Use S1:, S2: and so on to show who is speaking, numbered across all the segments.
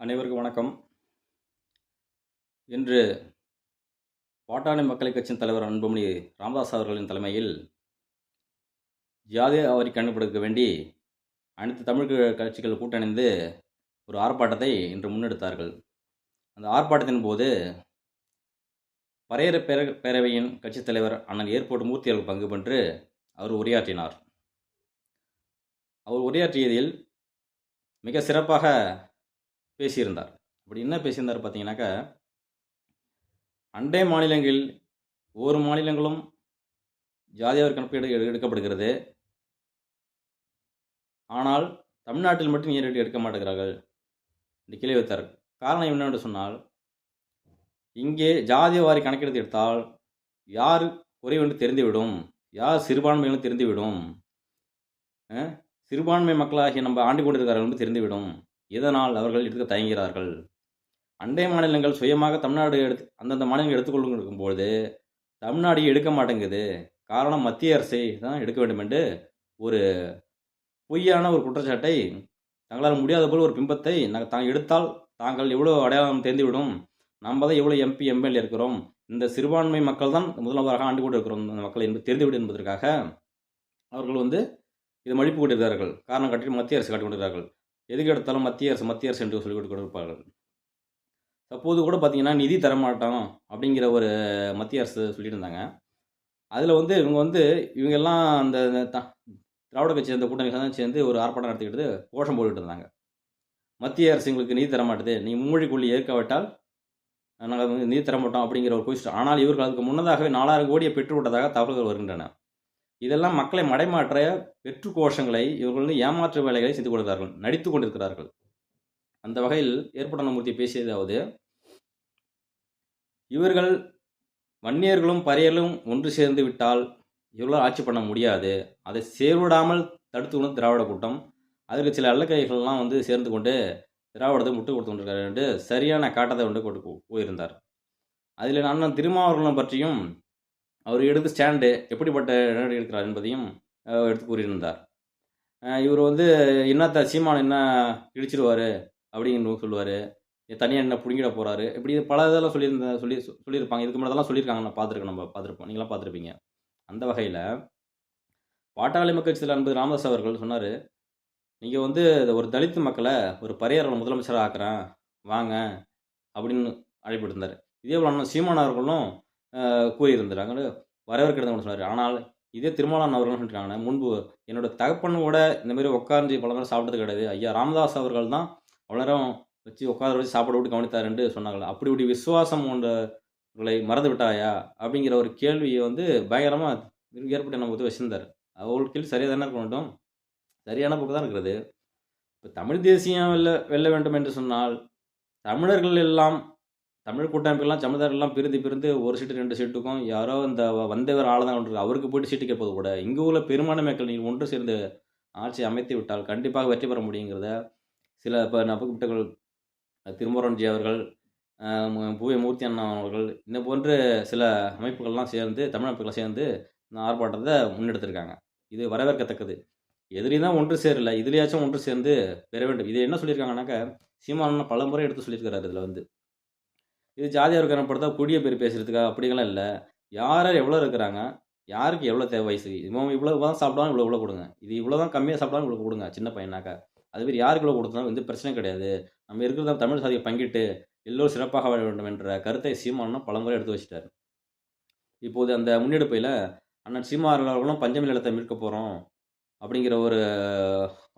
S1: அனைவருக்கும் வணக்கம். இன்று பாட்டாளி மக்கள் கட்சியின் தலைவர் அன்புமணி ராமதாஸ் அவர்களின் தலைமையில் ஜாதி அவரை கண்டுபிடிக்க வேண்டி அனைத்து தமிழ் கட்சிகள் கூட்டணிந்து ஒரு ஆர்ப்பாட்டத்தை இன்று முன்னெடுத்தார்கள். அந்த ஆர்ப்பாட்டத்தின் போது பரையர பேர பேரவையின் கட்சித் தலைவர் அண்ணன் ஏர்போர்ட் மூர்த்தி அவர்கள் பங்கு பெற்று அவர் உரையாற்றினார். அவர் உரையாற்றியதில் மிக சிறப்பாக பேசியிருந்தார். அப்படி என்ன பேசியிருந்தார் பார்த்தீங்கன்னாக்கா அண்டை மாநிலங்களில் ஒவ்வொரு மாநிலங்களும் ஜாதியார் கணக்கீடு எடு- எடுக்கப்படுகிறது. ஆனால் தமிழ்நாட்டில் மட்டும் ஏன் எடுக்க மாட்டேங்கிறார்கள்? என்று கேள்வி வைத்தார். காரணம் என்னவென்று சொன்னால் இங்கே ஜாதிய வாரி கணக்கெடுத்து எடுத்தால் யார் குறைவென்று தெரிந்துவிடும். யார் சிறுபான்மைகளும் தெரிந்துவிடும். சிறுபான்மை மக்களாகிய நம்ம ஆண்டு கொண்டிருக்கிறார்கள் என்று தெரிந்துவிடும். இதனால் அவர்கள் எடுக்க தயங்குகிறார்கள்? அண்டை மாநிலங்கள் சுயமாக தமிழ்நாடு எடுத்து அந்தந்த மாநிலங்கள் எடுத்துக்கொள்ளும் பொழுது தமிழ்நாடு எடுக்க மாட்டேங்குது? காரணம் மத்திய அரசை தான் எடுக்க வேண்டும் என்று ஒரு பொய்யான ஒரு குற்றச்சாட்டை தங்களால் முடியாத போல் ஒரு பிம்பத்தை நாங்கள் தான் எடுத்தால் தாங்கள் எவ்வளோ அடையாளம் தெரிந்துவிடும்? நம்ம தான் எவ்வளோ எம்பி எம்எல்ஏ இருக்கிறோம்? இந்த சிறுபான்மை மக்கள் தான் முதல்வராக ஆண்டு கொண்டு இருக்கிறோம் இந்த மக்களை என்பது தெரிந்துவிடும் என்பதற்காக அவர்கள் வந்து இதை மழிப்பு கொண்டிருக்கிறார்கள். காரணம் கட்டி மத்திய அரசு காட்டி கொண்டிருக்கிறார்கள். எதுக்கு எடுத்தாலும் மத்திய அரசு மத்திய அரசு என்று சொல்லிக் கொடுப்பார்கள். தற்போது கூட பார்த்தீங்கன்னா நிதி தரமாட்டோம் அப்படிங்கிற ஒரு மத்திய அரசு சொல்லியிருந்தாங்க. அதில் வந்து இவங்க வந்து இவங்க எல்லாம் அந்த த- திராவிட கட்சி சேர்ந்த கூட்டணி தான் சேர்ந்து ஒரு ஆர்ப்பாட்டம் நடத்திக்கிட்டு கோஷம் போட்டுட்டு இருந்தாங்க. மத்திய அரசு எங்களுக்கு நிதி தரமாட்டுது. நீ மும்மொழி கொள்ளி ஏற்காவிட்டால் நாங்கள் வந்து நிதி தரமாட்டோம் அப்படிங்கிற ஒரு கொஸ்டின் ஆனால் இவர்கள் அதுக்கு முன்னதாகவே நாலாயிரம் கோடியை பெற்றுவிட்டதாக தகவல்கள் வருகின்றன. இதெல்லாம் மக்களை மடைமாற்ற வெற்று கோஷங்களை இவர்கள் ஏமாற்று வேலைகளை செய்து கொள்கிறார்கள் நடித்து கொண்டிருக்கிறார்கள். அந்த வகையில் ஏற்படனமூர்த்தி பேசியதாவது இவர்கள் வன்னியர்களும் பறையர்களும் ஒன்று சேர்ந்து விட்டால் இவர்களால் ஆட்சி பண்ண முடியாது. அதை சேர்விடாமல் தடுத்து கொண்டு திராவிட கூட்டம் அதற்கு சில அல்லக்கைகள்லாம் வந்து சேர்ந்து கொண்டு திராவிடத்தை முட்டு கொடுத்து கொண்டிருக்கிறார் என்று சரியான காட்டத்தை கொண்டு கொண்டு போயிருந்தார். அதில் அண்ணன் திருமாவர்களும் பற்றியும் அவர் எடுத்த ஸ்டாண்டு எப்படிப்பட்ட நடவடிக்கை எடுக்கிறார் என்பதையும் எடுத்து கூறியிருந்தார். இவர் வந்து என்னத்த சீமான் என்ன இடிச்சிருவார்? அப்படின்னு சொல்லுவார். தனியாக என்ன பிடுங்கிட போகிறாரு இப்படி பல இதெல்லாம் சொல்லியிருந்த சொல்லி சொல்லியிருப்பாங்க. இதுக்கு முன்னாடிலாம் சொல்லியிருக்காங்க. நான் பார்த்துருக்கேன் நம்ம பார்த்துருப்போம். நீங்களாம் பார்த்துருப்பீங்க. அந்த வகையில் பாட்டாளி மக்கள் சில அன்பு ராமதாஸ் அவர்கள் சொன்னார் நீங்கள் வந்து ஒரு தலித்து மக்களை ஒரு பரியாரம் முதலமைச்சராக ஆக்குறேன் வாங்க. அப்படின்னு அழைப்பிட்டு இருந்தார் இதே போல் அண்ணன் சீமான் அவர்களும் அஹ், கூறியிருந்தாங்க சொன்னார். ஆனால் இதே திருமாவளவன் அவர்கள் சொல்லிட்டாங்கன்னா முன்பு என்னோட தகப்பனோட இந்தமாரி இந்த மாதிரி பல நேரம் சாப்பிட்டது கிடையாது. ஐயா ராமதாஸ் அவர்கள் தான் அவ்வளோ நேரம் வச்சு உட்கார வச்சு சாப்பாடு விட்டு கவனித்தார் என்று சொன்னாங்க அப்படி இப்படி விசுவாசம் ஒன்றவர்களை மறந்து விட்டாயா? அப்படிங்கிற ஒரு கேள்வியை வந்து பயங்கரமாக ஏற்பட்டு நம்ம வந்து வச்சிருந்தார். அவள் கேள்வி சரியாக தானே இருக்க வேண்டும்? சரியான போக்கு தான் இருக்கிறது. இப்போ தமிழ் தேசியம் வெல்ல வெல்ல வேண்டும் என்று சொன்னால் தமிழர்கள் எல்லாம் தமிழ் கூட்டமைப்புலாம் சமதாரெல்லாம் பிரிந்து பிரிந்து ஒரு சீட்டு ரெண்டு சீட்டுக்கும் யாரோ இந்த வ- வந்தவர் ஆளதான் கொண்டு அவருக்கு போயிட்டு சீட்டு கேட்பது கூட. இங்கே உள்ள பெரும்பான்மை மக்கள் நீங்கள் ஒன்று சேர்ந்து ஆட்சி அமைத்து விட்டால் கண்டிப்பாக வெற்றி பெற முடியுங்கிறத சில இப்போ நபுக்கிட்டர்கள் திருமுரன்ஜி அவர்கள் அஹ், மூர்த்தி அண்ணா அவர்கள் இந்த போன்ற சில அமைப்புகள்லாம் சேர்ந்து தமிழ் அமைப்புகள் சேர்ந்து இந்த ஆர்ப்பாட்டத்தை முன்னெடுத்திருக்காங்க. இது வரவேற்கத்தக்கது. எதிரி தான் ஒன்று சேரல. இதுலேயாச்சும் ஒன்று சேர்ந்து பெற வேண்டும். இதை என்ன சொல்லியிருக்காங்கனாக்கா சீமானன் பல முறை எடுத்து சொல்லியிருக்கிறாரு இதில் வந்து. இது ஜாதியாக கணப்படுத்தா கூடிய பேர் பேசுறதுக்காக அப்படிங்கலாம் இல்லை. யார் யார் எவ்வளோ இருக்கிறாங்க? யாருக்கு எவ்வளோ தேவை வயசு? இவன் இவ்வளோ தான் சாப்பிடுவாங்க இவ்வளோ இவ்வளோ கொடுங்க. இது இவ்வளோ தான் கம்மியாக சாப்பிடுவாங்க இவ்வளோ கொடுங்க சின்ன பையனாக்கா. அதுமாரி யாருக்கு இவ்வளோ கொடுத்தாலும் எந்த பிரச்சனை கிடையாது. நம்ம இருக்கிறத தமிழ் சாதியை பங்கிட்டு எல்லோரும் சிறப்பாக வாழ வேண்டும் என்ற கருத்தை சீமானும் பலமுறை எடுத்து வச்சிட்டார். இப்போது அந்த முன்னெடுப்பையில் அண்ணன் சீமான் அவர்களும் பஞ்சமி நிலத்தை மீட்க போகிறோம் அப்படிங்கிற ஒரு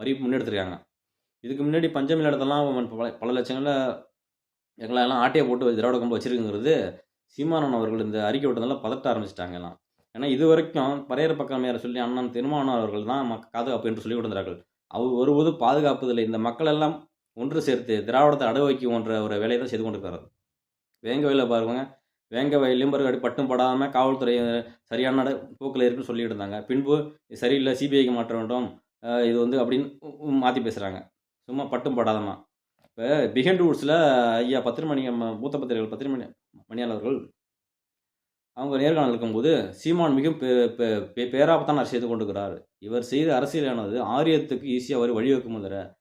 S1: அறிவிப்பு முன்னெடுத்திருக்காங்க. இதுக்கு முன்னாடி பஞ்சமி நிலத்தெல்லாம் பல பல லட்சங்களில் எங்களை எல்லாம் ஆட்டையை போட்டு திராவிட கம்பு வச்சிருக்குங்கிறது சீமானன் அவர்கள் இந்த அறிக்கை விட்டதால பதட்ட ஆரம்பிச்சிட்டாங்க எல்லாம். ஏன்னா இது வரைக்கும் பரையற பக்கம் யாரை சொல்லி அண்ணன் திருமாவளவன் அவர்கள் தான் மக் பாதுகாப்பு என்று சொல்லி கொடுத்தார்கள் அவர் ஒருபோது பாதுகாப்பதில்லை. இந்த மக்கள் எல்லாம் ஒன்று சேர்த்து திராவிடத்தை அடகு வைக்கும்ன்ற ஒரு வேலையை தான் செய்து கொண்டிருக்கிறார் வேங்க வயலில் பாருங்க. வேங்க வயலையும் பாருங்க பட்டும் படாமல் காவல்துறை சரியான நட- போக்கில் இருக்குன்னு சொல்லிட்டு இருந்தாங்க. பின்பு சரியில்லை சிபிஐக்கு மாற்ற வேண்டும். இது வந்து அப்படின்னு மாற்றி பேசுகிறாங்க சும்மா பட்டும் படாதமா இப்போ பிஹண்ட் ரூட்ஸில் ஐயா பத்திரமணி அம்ம- மூத்த பத்திரிகைகள் பத்திரமணி மணியாளர்கள் அவங்க நேர்காணல் இருக்கும்போது சீமான் மிகவும் பே- பே- பே- அரசு செய்து கொண்டிருக்கிறார். இவர் செய்த அரசியலானது ஆரியத்துக்கு ஈஸியாக வரி வழிவகுக்கும் தவிர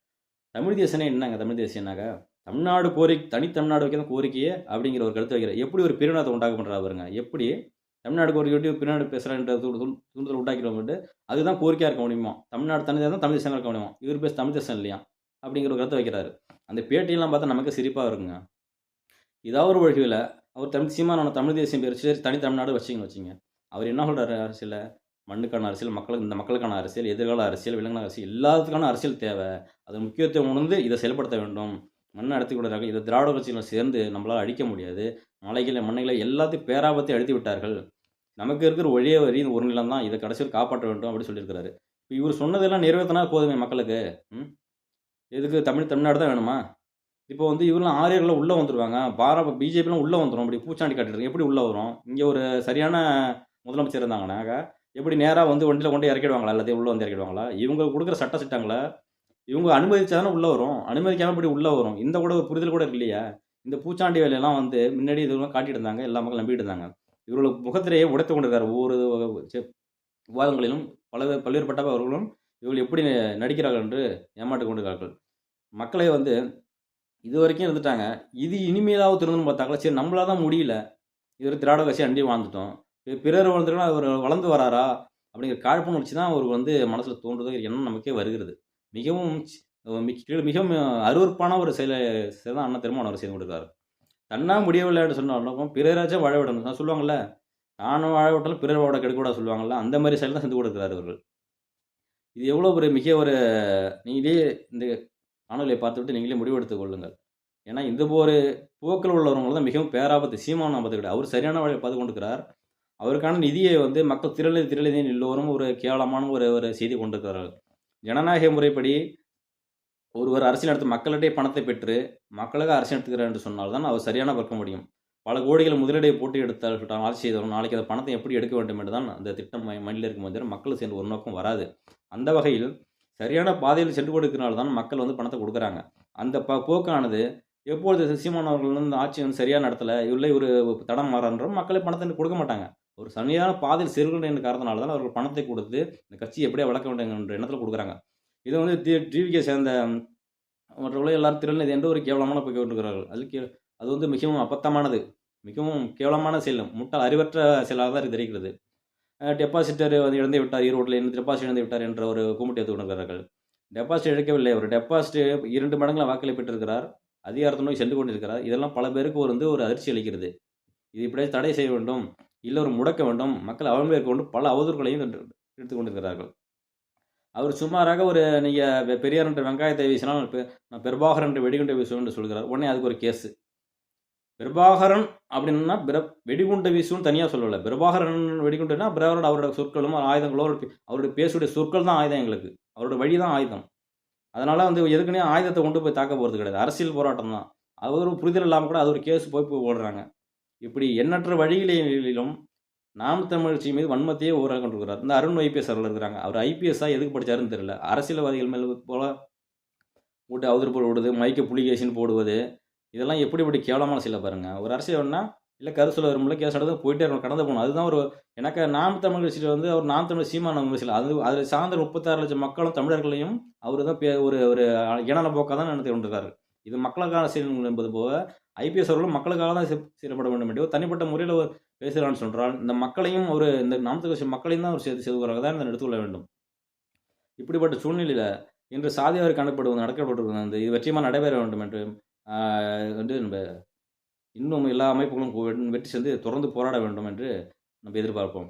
S1: தமிழ் தேசனே என்னங்க? தமிழ் தேசியனாக தமிழ்நாடு கோரிக்கை தனி தமிழ்நாடு வைக்கிற கோரிக்கையே அப்படிங்கிற ஒரு கருத்து வைக்கிறார். எப்படி ஒரு பிரிவினத்தை உண்டாக்க பண்ணுறா பாருங்க. எப்படி தமிழ்நாடு கோரிக்கை விட்டு பேசுகிறான்ற தூண்டுதல் உண்டாக்கிறவங்கட்டு அதுதான் கோரிக்கையாக இருக்க முடியுமா? தமிழ்நாடு தனி தான் தமிழ் தேசம் இருக்க முடியுமா? இவர் பேச தமிழ் தேசம் இல்லையா? அப்படிங்கிற ஒரு கருத்தை வைக்கிறாரு. அந்த பேட்டியெல்லாம் பார்த்தா நமக்கு சிரிப்பாக இருக்குங்க. ஏதாவது ஒரு வழியில் அவர் தமிழ் சீமான தமிழ் தேசியம் பேர் சரி தனி தமிழ்நாடு வச்சிங்க வச்சிங்க அவர் என்ன சொல்கிறாரு அரசியலில்? மண்ணுக்கான அரசியல் மக்களுக்கு இந்த மக்களுக்கான அரசியல் எதிர்கால அரசியல் விலங்கின அரசியல் எல்லாத்துக்கான அரசியல் தேவை. அது முக்கியத்துவம் உணர்ந்து இதை செயல்படுத்த வேண்டும். மண்ணை அடர்த்தி இதை திராவிட கட்சியில் சேர்ந்து நம்மளால் அழிக்க முடியாது. மலைகளை மண்ணைகளை எல்லாத்தையும் பேராபத்தை அழுத்தி விட்டார்கள். நமக்கு இருக்கிற ஒழிய வரி ஒரு நிலம் தான். இதை கடைசியில் காப்பாற்ற வேண்டும் அப்படின்னு சொல்லியிருக்கிறாரு. இப்போ இவர் சொன்னதெல்லாம் நிறைவேற்றினா போதுமே மக்களுக்கு? ம்? எதுக்கு தமிழ் தமிழ்நாடு தான் வேணுமா? இப்போ வந்து இவரெல்லாம் ஆரியர்லாம் உள்ளே வந்துருவாங்க. பாரா பிஜேபிலாம் உள்ளே வந்துடும் அப்படி பூச்சாண்டி காட்டிட்டு எப்படி உள்ளே வரும்? இங்கே ஒரு சரியான முதலமைச்சர் இருந்தாங்கன்னாக்கா எப்படி நேராக வந்து வண்டியில் கொண்டு இறக்கிடுவாங்களா? எல்லாத்தையும் உள்ளே வந்து இறக்கிடுவாங்களா? இவங்க கொடுக்குற சட்ட சிட்டங்களை இவங்க அனுமதிச்சாதானே உள்ளே வரும். அனுமதிக்காமல் இப்படி உள்ளே வரும்? இந்த கூட ஒரு புரிதல் கூட இல்லையா இந்த பூச்சாண்டி வேலையெல்லாம் வந்து முன்னாடி இதெல்லாம் காட்டிட்டு இருந்தாங்க. எல்லா மக்களும் நம்பிட்டு இருந்தாங்க. இவர்கள் முகத்திலேயே உடைத்து கொண்டிருக்காரு ஒவ்வொரு செ- விவாதங்களிலும் பல பல்வேறுபட்டவர்களும் இவர்கள் எப்படி நடிக்கிறார்கள் என்று ஏமாற்றிக் கொண்டிருக்கிறார்கள். மக்களை வந்து இது வரைக்கும் இருந்துட்டாங்க. இது இனிமேலாவது திருந்தணும் பார்த்தாங்களா? சரி நம்மளால தான் முடியல. இவர் திராட கட்சி அண்டி வாழ்ந்துட்டோம். பிறர் வளர்ந்துருக்கா அவர் வளர்ந்து வராரா? அப்படிங்கிற காழ்ப்புணர்ச்சி தான் அவருக்கு வந்து மனசில் தோன்றுதோ எண்ணம் நமக்கே வருகிறது. மிகவும் மிகவும் அருவருப்பான ஒரு செயலை தான் அண்ணா திருமணம் அவர் செய்து கொடுக்குறாரு தன்னா முடியவில்லைன்னு சொன்னாலும் பிறராச்சும் வாழ விடணும். சொல்லுவாங்கல்ல நானும் வாழ விட்டாலும் பிறர் வாழ கெடுக்கூடாது சொல்லுவாங்கல்ல அந்த மாதிரி செயல் தான் செஞ்சு கொடுக்குறாரு அவர்கள் இது எவ்வளோ ஒரு மிக ஒரு நீங்களே இந்த காணொலியை பார்த்துவிட்டு நீங்களே முடிவெடுத்துக் கொள்ளுங்கள். ஏன்னா இந்த ஒரு போக்கில் உள்ளவங்க தான் மிகவும் பேராபத்து சீமான ஆபத்து கிடையாது அவர் சரியான வழியை பார்த்து கொண்டிருக்கிறார். அவருக்கான நிதியை வந்து மக்கள் திரளி திரளி எல்லோரும் ஒரு கேவலமான ஒரு ஒரு செய்தி கொண்டிருக்கிறார்கள். ஜனநாயக முறைப்படி ஒருவர் அரசியல் நடத்த மக்களிடையே பணத்தை பெற்று மக்களுக்கு அரசியல் எடுத்துக்கிறார் என்று சொன்னால் தான் அவர் சரியான பார்க்க முடியும். பல கோடிகள் முதலீடை போட்டு எடுத்தால் ஆட்சி செய்தவரும் நாளைக்கு அந்த பணத்தை எப்படி எடுக்க வேண்டும் என்று தான் அந்த திட்டம் மண்ணில் இருக்கும்போது மக்கள் சேர்ந்து ஒரு நோக்கம் வராது. அந்த வகையில் சரியான பாதையில் சென்று கொடுக்கிறனால தான் மக்கள் வந்து பணத்தை கொடுக்குறாங்க. அந்த ப போக்கானது எப்பொழுது சீமான் அவர்கள் வந்து ஆட்சி வந்து சரியாக நடத்தலை இல்லை ஒரு தடம் மாறான்ற மக்களை பணத்தை கொடுக்க மாட்டாங்க. ஒரு சரியான பாதையில் செல்கின்ற என்ற காரணத்தினால தான் அவர்கள் பணத்தை கொடுத்து இந்த கட்சியை எப்படியா வளர்க்க வேண்டும் என்ற எண்ணத்தில் கொடுக்குறாங்க. இதை வந்து டி டிவிக்கே சேர்ந்த மற்றவர்களே எல்லாரும் திருநெல்வேலி என்று ஒரு கேவலமான போய் கொண்டிருக்கிறார்கள்? அது கே அது வந்து மிகவும் அபத்தமானது மிகவும் கேவலமான செயல். முட்டால் அறிவற்ற செயலாக தான் இது தெரிகிறது. டெபாசிட்டர் வந்து இழந்து விட்டார் ஈரோட்டில் இருந்து டெபாசிட் இழந்து விட்டார் என்ற ஒரு கும்பிட்டு எடுத்து டெபாசிட் இழக்கவில்லை அவர் டெபாசிட் இரண்டு மடங்குல வாக்களை பெற்றிருக்கிறார் அதிகாரத்தை நோக்கி சென்று கொண்டிருக்கிறார். இதெல்லாம் பல பேருக்கு ஒரு வந்து ஒரு அதிர்ச்சி அளிக்கிறது. இது இப்படியே தடை செய்ய வேண்டும். இல்லை ஒரு முடக்க வேண்டும். மக்கள் அவமதிக்க கொண்டு பல அவதூறுகளையும் எடுத்துக்கொண்டிருக்கிறார்கள் அவர் சுமாராக ஒரு நீங்கள் பெரியார் என்ற வெங்காயத்தை வீசினால் நான் பெருபாகர் என்று வெடிகுண்டை வீசுவேன் என்று சொல்கிறார். உடனே அதுக்கு ஒரு கேஸு. பிரபாகரன் அப்படின்னா பிர வெடிகுண்ட வீசுன்னு தனியாக சொல்லலை. பிரபாகரன் வெடிகுண்டுனா பிரபாகரன் அவரோட சொற்களும் ஆயுதங்களோ அவருடைய பேசுடைய சொற்கள் தான் ஆயுதம் எங்களுக்கு. அவரோட வழி தான் ஆயுதம். அதனால் வந்து எதுக்குன்னே ஆயுதத்தை கொண்டு போய் தாக்க போகிறது கிடையாது. அரசியல் போராட்டம் தான். அவர் புரிதல் இல்லாமல் கூட அது ஒரு கேஸ் போய் போய் ஓடுறாங்க. இப்படி எண்ணற்ற வழிகளிலும் நாம் தமிழ்ச்சி மீது வன்மத்தையே ஊராக கொண்டிருக்கிறார். இந்த அருண் ஐபிஎஸ் அவர்கள் இருக்கிறாங்க. அவர் ஐபிஎஸ்ஸாக எதுக்கு படிச்சாருன்னு தெரியல. அரசியல்வாதிகள் மேல் போல் போட்டு அவதூறு போடுவது மைக்க புலிகேஷன் போடுவது இதெல்லாம் எப்படி இப்படி கேவலமான சில பாருங்கள் ஒரு அரசியல்னா இல்லை கருசூல வரும்ல கேஸ் நடந்து போயிட்டே இருக்கணும் கடந்து போகணும். அதுதான் ஒரு எனக்கு நாம் தமிழ் கட்சியில் வந்து அவர் நாம் தமிழ் சீமான கட்சியில் அது அதில் சார்ந்த முப்பத்தாறு லட்சம் மக்களும் தமிழர்களையும் அவர் தான் பே- ஒரு ஒரு இனநல போக்காக தான் நடத்தி கொண்டிருக்காரு. இது மக்களுக்கான செயல் என்பது போக ஐபிஎஸ் அவர்களும் மக்களுக்காக தான் சீரப்பட வேண்டும் என்று ஒரு தனிப்பட்ட முறையில் பேசுகிறான்னு சொல்கிறால் இந்த மக்களையும் ஒரு இந்த நாம் தமிழ் கட்சி மக்களையும் தான் ஒரு சேர்த்து செய்துகிறாங்க தான் இதை எடுத்துக்கொள்ள வேண்டும். இப்படிப்பட்ட சூழ்நிலையில் இன்று சாதியார் காணப்படுவது நடக்கப்பட்டிருக்கிறது இது வெற்றியமாக நடைபெற வேண்டும் என்று வந்து நம்ம இன்னும் எல்லா அமைப்புகளும் வெற்றி சேர்ந்து தொடர்ந்து போராட வேண்டும் என்று நம்ம எதிர்பார்ப்போம்.